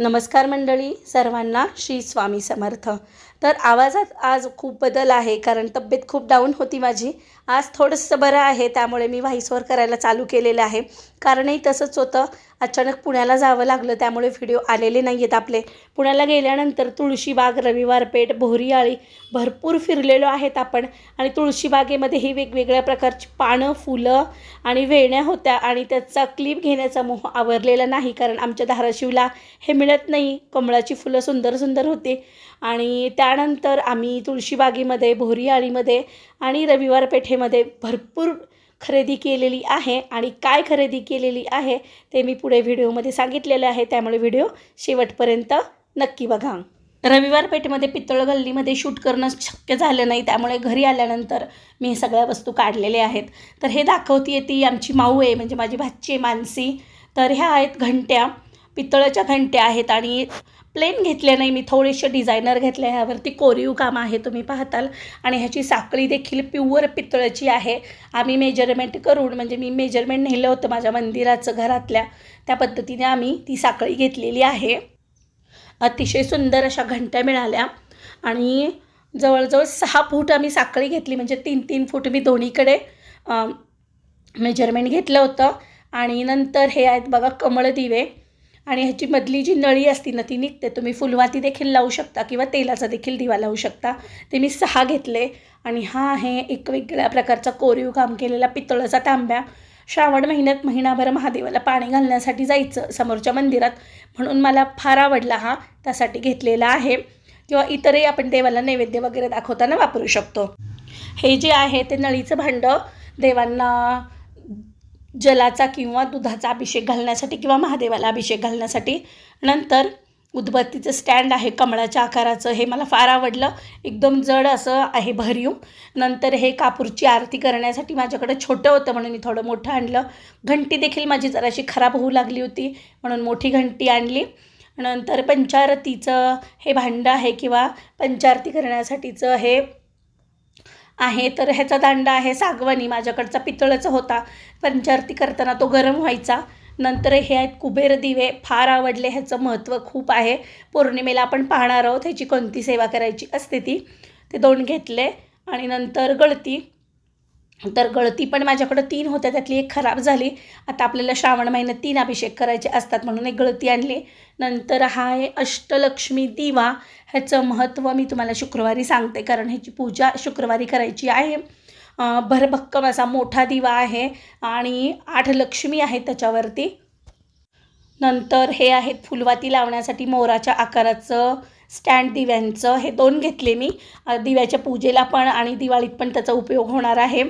नमस्कार मंडळी सर्वांना श्री स्वामी समर्थ. तर आवाजात आज खूप बदल आहे कारण तब्येत खूप डाऊन होती माझी. आज थोडंसं बरं आहे त्यामुळे मी व्हाईसवर करायला चालू केलेलं आहे. कारणही तसंच होतं. अचानक पुण्याला जावं लागलं त्यामुळे व्हिडिओ आलेले नाही आहेत आपले. पुण्याला गेल्यानंतर तुळशीबाग रविवार पेठ भरपूर फिरलेलो आहेत आपण. आणि तुळशीबागेमध्ये ही वेगवेगळ्या प्रकारची पानं फुलं आणि वेण्या होत्या आणि त्याचा क्लिप घेण्याचा मोह आवरलेला नाही कारण आमच्या धाराशिवला हे मिळत नाही. कमळाची फुलं सुंदर सुंदर होती. आणि त्या त्यानंतर आम्ही तुळशीबागेमध्ये भोरीआळीमध्ये आणि रविवार पेठेमध्ये भरपूर खरेदी केलेली आहे. आणि काय खरेदी केलेली आहे ते मी पुढे व्हिडिओमध्ये सांगितलेलं आहे. त्यामुळे व्हिडिओ शेवटपर्यंत नक्की बघा. रविवार पेठेमध्ये पितळ गल्लीमध्ये शूट करणं शक्य झालं नाही. त्यामुळे घरी आल्यानंतर मी हे सगळ्या वस्तू काढलेल्या आहेत. तर हे दाखवते ती आमची माऊ आहे म्हणजे माझी भाची आहे मानसी. तर ह्या आहेत घंट्या. पितळाच्या घंट्या आहेत आणि प्लेन घेतल्या नाही. मी थोडेसे डिझायनर घेतले ह्यावरती कोरीव काम आहे तुम्ही पाहताल. आणि ह्याची साखळी देखील प्युअर पितळाची आहे. आम्ही मेजरमेंट करून म्हणजे मी मेजरमेंट नेलं होतं माझ्या मंदिराचं घरातल्या. त्या पद्धतीने आम्ही ती साखळी घेतलेली आहे. अतिशय सुंदर अशा घंट्या मिळाल्या. आणि जवळजवळ सहा फूट आम्ही साखळी घेतली म्हणजे तीन तीन फूट मी दोन्हीकडे मेजरमेंट घेतलं होतं. आणि नंतर हे आहेत बघा कमळ दिवे. आणि ह्याची मधली जी नळी असती ना ती निघते तुम्ही फुलवाती देखील लावू शकता किंवा तेलाचा देखील दिवा लावू शकता. ते मी सहा घेतले आणि हा आहे एक वेगळ्या प्रकारचा कोरीव काम केलेला पितळाचा तांब्या. श्रावण महिन्यात महिनाभर महादेवाला पाणी घालण्यासाठी जायचं समोरच्या मंदिरात. म्हणून मला फार आवडला हा त्यासाठी घेतलेला आहे. किंवा इतरही आपण देवाला नैवेद्य वगैरे दाखवताना वापरू शकतो. हे जे आहे ते नळीचं भांडं देवांना जलाचा किंवा दुधाचा अभिषेक घालण्यासाठी किंवा महादेवाला अभिषेक घालण्यासाठी नंतर उदबत्तीचं स्टँड आहे कमळाच्या आकाराचं. हे मला फार आवडलं. एकदम जड असं आहे भरीव. नंतर हे कापूरची आरती करण्यासाठी माझ्याकडे छोटं होतं म्हणून मी थोडं मोठं आणलं. घंटी देखील माझी जराशी खराब होऊ लागली होती म्हणून मोठी घंटी आणली. नंतर पंचारतीचं हे भांडं आहे किंवा पंचारती करण्यासाठीचं हे आहे तर ह्याचा दांडा आहे सागवानी माझ्याकडचा पितळाचा होता. पंचारती करताना तो गरम व्हायचा. नंतर हे आहेत कुबेर दिवे. फार आवडले ह्याचं महत्त्व खूप आहे. पौर्णिमेला आपण पाहणार आहोत ह्याची कोणती सेवा करायची असते ती. ते दोन घेतले आणि नंतर गळती. तर गळती पण माझ्याकडं तीन होत्या त्यातली एक खराब झाली. आता आपल्याला श्रावण महिन्यात तीन अभिषेक करायचे असतात म्हणून एक गळती आणली. नंतर हा आहे अष्टलक्ष्मी दिवा. ह्याचं महत्त्व मी तुम्हाला शुक्रवारी सांगते कारण ह्याची पूजा शुक्रवारी करायची आहे. भरभक्कम असा मोठा दिवा आहे आणि आठ लक्ष्मी आहेत त्याच्यावरती. नंतर हे आहेत फुलवाती लावण्यासाठी मोराच्या आकाराचं स्टँड दिव्यांचं. हे दोन घेतले मी. दिव्याच्या पूजेला पण आणि दिवाळीत पण त्याचा उपयोग होणार आहे.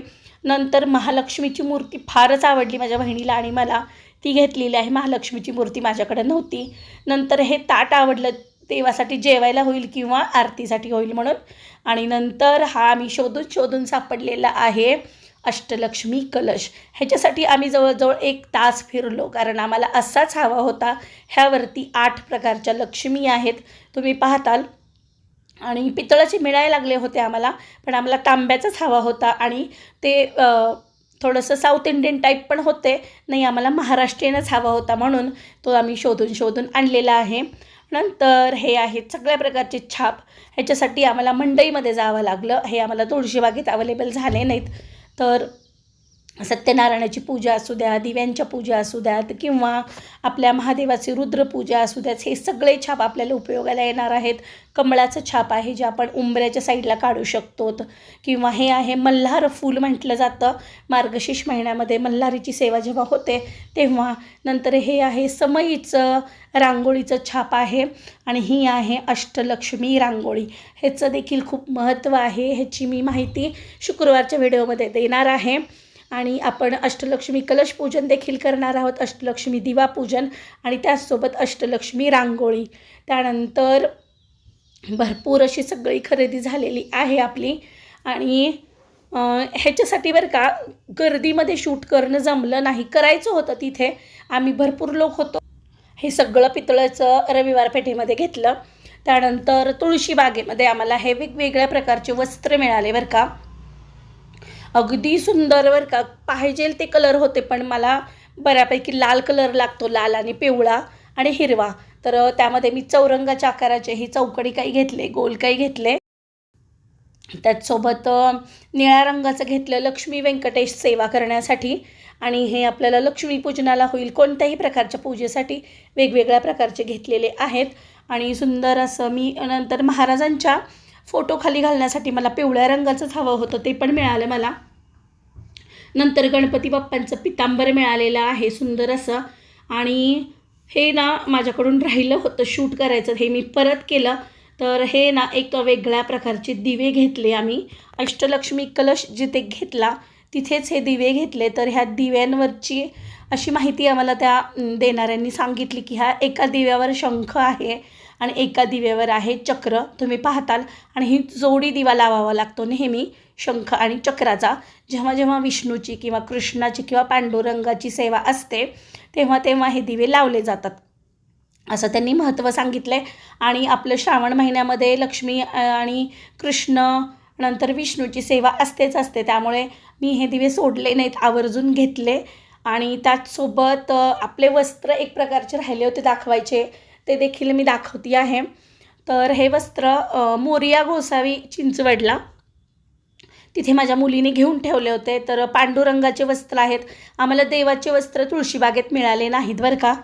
नंतर महालक्ष्मीची मूर्ती फारच आवडली माझ्या बहिणीला आणि मला ती घेतलेली आहे. महालक्ष्मीची मूर्ती माझ्याकडे नव्हती. नंतर हे ताट आवडलं देवासाठी जेवायला होईल किंवा आरतीसाठी होईल म्हणून. आणि नंतर हा आम्ही शोधून शोधून सापडलेला आहे अष्टलक्ष्मी कलश. ह्याच्यासाठी आम्ही जवळजवळ एक तास फिरलो कारण आम्हाला असाच हवा होता. ह्यावरती आठ प्रकारच्या लक्ष्मी आहेत. तुम्ही पाहताल आणि पितळाचे मिळायला लागले होते आम्हाला पण आम्हाला तांब्याचाच हवा होता आणि ते थोडंसं साऊथ इंडियन टाईप पण होते नाही आम्हाला महाराष्ट्रीयनच हवा होता म्हणून तो आम्ही शोधून शोधून आणलेला आहे. नंतर हे आहेत सगळ्या प्रकारचे छाप ह्याच्यासाठी आम्हाला मंडईमध्ये जावं लागलं. हे आम्हाला तुळशीबागेत अवेलेबल झाले नाहीत. तर सत्यनारायणाची पूजा असू द्या दिव्यांच्या पूजा असू द्यात किंवा आपल्या महादेवाची रुद्रपूजा असू द्यात हे सगळे छाप आपल्याला उपयोगाला येणार आहेत. कमळाचं छाप आहे जे आपण उंबऱ्याच्या साईडला काढू शकतो किंवा हे आहे मल्हार फूल म्हटलं जातं. मार्गशीर्ष महिन्यामध्ये मल्हारीची सेवा जेव्हा होते तेव्हा नंतर हे आहे समईचं रांगोळीचं छाप आहे आणि ही आहे अष्टलक्ष्मी रांगोळी. ह्याचं देखील खूप महत्त्व आहे ह्याची मी माहिती शुक्रवारच्या व्हिडिओमध्ये देणार आहे. आणि आपण अष्टलक्ष्मी कलश पूजन देखील करणार आहोत अष्टलक्ष्मी दिवा पूजन आणि त्याचसोबत अष्टलक्ष्मी रांगोळी. त्यानंतर भरपूर अशी सगळी खरेदी झालेली आहे आपली. आणि ह्याच्यासाठी बरं का गर्दीमध्ये शूट करणं जमलं नाही करायचं होतं तिथे. आम्ही भरपूर लोक होतो. हे सगळं पितळाचं रविवार पेठेमध्ये घेतलं. त्यानंतर तुळशी बागेमध्ये आम्हाला हे वेगवेगळ्या प्रकारचे वस्त्र मिळाले बरं का. अगदी सुंदर बरं का. पाहिजे ते कलर होते पण मला बऱ्यापैकी लाल कलर लागतो लाल आणि पिवळा आणि हिरवा. तर त्यामध्ये मी चौरंगाच्या आकाराचे ही चौकडी काही घेतले गोल काही घेतले. त्याचसोबत निळ्या रंगाचं घेतलं लक्ष्मी व्यंकटेश सेवा करण्यासाठी. आणि हे आपल्याला लक्ष्मीपूजनाला होईल कोणत्याही प्रकारच्या पूजेसाठी वेगवेगळ्या प्रकारचे घेतलेले आहेत. आणि सुंदर असं मी नंतर महाराजांच्या फोटो खाली घालण्यासाठी मला पिवळ्या रंगाचंच हवं होतं ते पण मिळालं मला. नंतर गणपती बाप्पांचं पितांबर मिळालेलं आहे सुंदर असं. आणि हे ना माझ्याकडून राहिलं होतं शूट करायचं हे मी परत केलं. तर हे ना एक वेगळ्या प्रकारचे दिवे घेतले आम्ही. अष्टलक्ष्मी कलश जिथे घेतला तिथेच हे दिवे घेतले. तर ह्या दिव्यांवरची अशी माहिती आम्हाला त्या देणाऱ्यांनी सांगितली की ह्या एका दिव्यावर शंख आहे. आणि एका दिव्यावर आहे चक्र. तुम्ही पाहताल. आणि ही जोडी दिवा लावावा लागतो नेहमी शंख आणि चक्राचा. जेव्हा जेव्हा विष्णूची किंवा कृष्णाची किंवा पांडुरंगाची सेवा असते तेव्हा तेव्हा हे दिवे लावले जातात. असं त्यांनी महत्त्व सांगितलं आहे आणि आपलं श्रावण महिन्यामध्ये लक्ष्मी आणि कृष्ण नंतर विष्णूची सेवा असतेच असते. त्यामुळे मी हे दिवे सोडले नाहीत आवर्जून घेतले. आणि त्याचसोबत आपले वस्त्र एक प्रकारचे राहिले होते दाखवायचे. ते देखील मी दाखवते आहे. तर हे वस्त्र मोरिया गोसावी चिंचवडला. तिथे माझ्या मुलीने घेऊन ठेवले होते. तर पांडुरंगाचे वस्त्र आहेत. आम्हाला देवाचे वस्त्र तुळशीबागेत मिळाले नाहीत बरं का.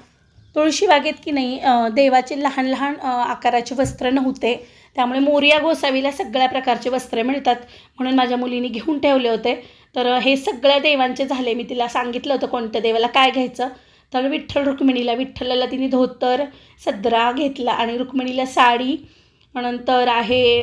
तुळशीबागेत की नाही देवाचे लहान लहान आकाराचे वस्त्र नव्हते. त्यामुळे मोरिया गोसावीला सगळ्या प्रकारचे वस्त्र मिळतात म्हणून माझ्या मुलीने घेऊन ठेवले होते. तर हे सगळ्या देवांचे झाले. मी तिला सांगितलं होतं कोणत्या देवाला काय घ्यायचं. तर विठ्ठल रुक्मिणीला विठ्ठलाला तिने धोतर सदरा घेतला आणि रुक्मिणीला साडी नंतर आहे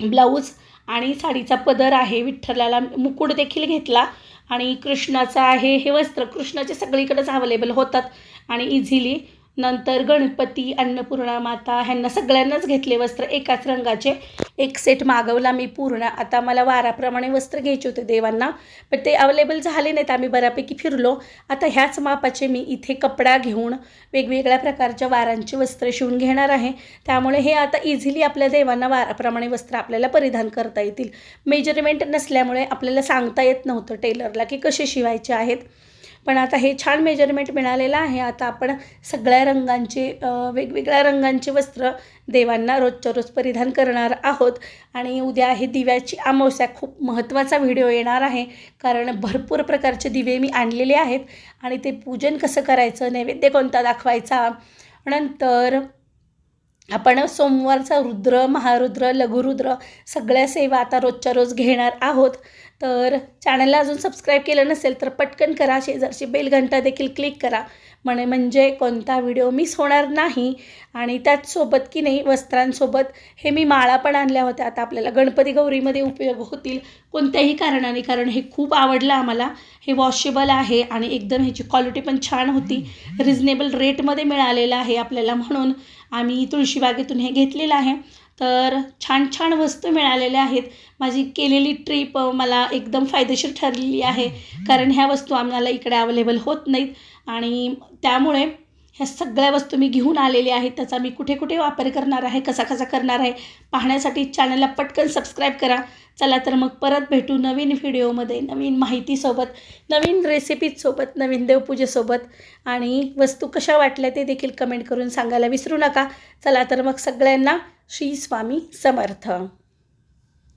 ब्लाऊज आणि साडीचा पदर आहे. विठ्ठलाला मुकुट देखील घेतला आणि कृष्णाचं आहे हे वस्त्र कृष्णाचे सगळीकडेच अवेलेबल होतात आणि इझिली नंतर गणपती अन्नपूर्णा माता ह्यांना सगळ्यांनाच घेतले वस्त्र. एकाच रंगाचे. एक सेट मागवला मी पूर्ण. आता मला वाराप्रमाणे वस्त्र घ्यायचे होते देवांना पण ते अवेलेबल झाले नाहीत. आम्ही बऱ्यापैकी फिरलो. आता ह्याच मापाचे मी इथे कपडा घेऊन वेगवेगळ्या प्रकारच्या वारांची वस्त्र शिवून घेणार आहे. त्यामुळे हे आता इझिली आपल्या देवांना वाराप्रमाणे वस्त्र आपल्याला परिधान करता येतील. मेजरमेंट नसल्यामुळे आपल्याला सांगता येत नव्हतं टेलरला की कसे शिवायचे आहेत. पण आता हे छान मेजरमेंट मिळालेलं आहे. आता आपण सगळ्या रंगांचे वेगवेगळ्या रंगांचे वस्त्र देवांना रोजच्या रोज परिधान करणार आहोत. आणि उद्या आहे दिव्याची अमावस्या. खूप महत्त्वाचा व्हिडिओ येणार आहे. कारण भरपूर प्रकारचे दिवे मी आणलेले आहेत. आणि ते पूजन कसं करायचं नैवेद्य कोणता दाखवायचा? नंतर आपण सोमवारचा रुद्र महारुद्र लघुरुद्र सगळ्या सेवा आता रोजच्या रोज घेणार आहोत. तर चॅनलला अजून सबस्क्राईब केलं नसेल तर पटकन करा. शेजारची बेल घंटा देखील क्लिक करा. म्हणे म्हणजे कोणता व्हिडिओ मिस होणार नाही? आणि त्याचसोबत की नाही वस्त्रांसोबत हे मी माळा पण आणल्या होत्या. आता आपल्याला गणपती गौरीमध्ये उपयोग होतील कोणत्याही कारणाने कारण हे खूप आवडलं आम्हाला. हे वॉशेबल आहे आणि एकदम ह्याची क्वालिटी पण छान होती. रिजनेबल रेटमध्ये मिळालेलं आहे आपल्याला म्हणून. आम्ही तुळशीबागेतून हे घेतलेलं आहे. तर छान छान वस्तू मिळालेल्या आहेत. माझी केलेली ट्रीप मला एकदम फायदेशीर ठरलेली आहे. कारण ह्या वस्तू आम्हाला इकडे अवेलेबल होत नाहीत. आणि त्यामुळे ह्या सगळ्या वस्तू मी घेऊन आलेले आहेत. त्याचा मी कुठे कुठे वापर करणार आहे कसा कसा करणार आहे पाहण्यासाठी चॅनलला पटकन सबस्क्राईब करा. चला तर मग परत भेटू नवीन व्हिडिओमध्ये नवीन माहितीसोबत नवीन रेसिपीजसोबत नवीन देवपूजेसोबत आणि वस्तू कशा वाटल्या ते देखील कमेंट करून सांगायला विसरू नका. चला तर मग सगळ्यांना श्री स्वामी समर्थ.